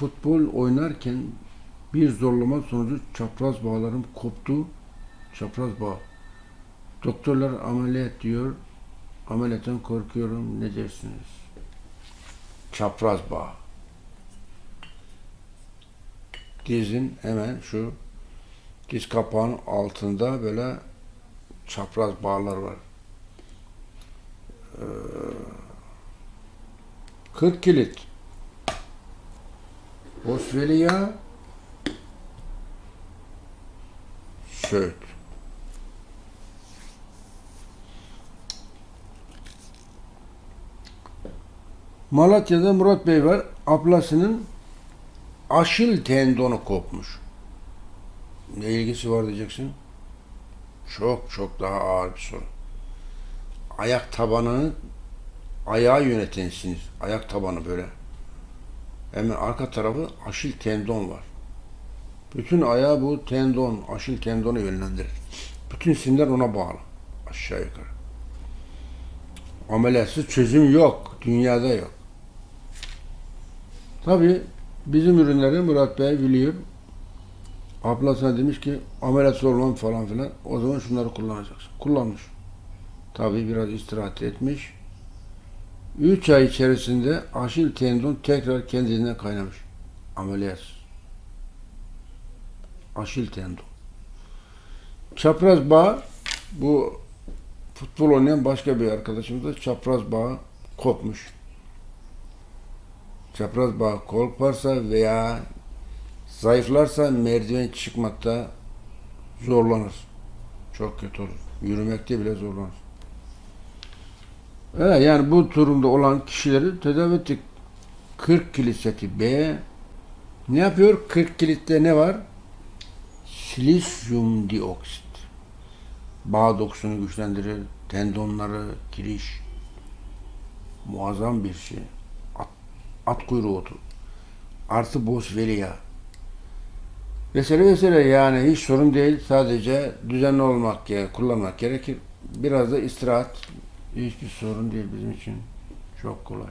futbol oynarken bir zorlama sonucu çapraz bağlarım koptu. Çapraz bağ. Doktorlar ameliyat diyor. Ameliyattan korkuyorum. Ne dersiniz? Çapraz bağ. Dizin hemen şu diz kapağının altında böyle çapraz bağlar var. Ee, 40 kilit. Boswellia Söğüt. Malatya'da Murat Bey var. Ablasının aşil tendonu kopmuş. Ne ilgisi var diyeceksin? Çok çok daha ağır bir sorun. Ayak tabanını ayağı yönetensiniz. Ayak tabanı böyle. Hemen arka tarafı aşil tendon var. Bütün ayağı bu tendon, aşil tendonu yönlendirir. Bütün sinirler ona bağlı. Aşağı yukarı. Ameliyatsız çözüm yok. Dünyada yok. Tabi bizim ürünleri Murat Bey biliyor. Ablasına demiş ki ameliyat olmam falan filan. O zaman şunları kullanacaksın. Kullanmış. Tabi biraz istirahat etmiş. 3 ay içerisinde aşil tendon tekrar kendine kaynamış. Ameliyat. Aşil tendon. Çapraz bağ bu futbol oynayan başka bir arkadaşımız da çapraz bağ kopmuş. Çapraz bağ koparsa veya zayıflarsa merdiven çıkmakta zorlanır. Çok kötü olur. Yürümekte bile zorlanır. Evet, yani bu durumda olan kişileri tedavi ettik. 40 kilit seti B. Ne yapıyor? 40 kilitte ne var? Silisyum dioksit. Bağ dokusunu güçlendirir. Tendonları, kiriş. Muazzam bir şey. At, at kuyruğu otu. Artı boswellia. Vesaire vesaire yani hiç sorun değil. Sadece düzenli olmak, kullanmak gerekir. Biraz da istirahat hiçbir sorun değil bizim için. Çok kolay.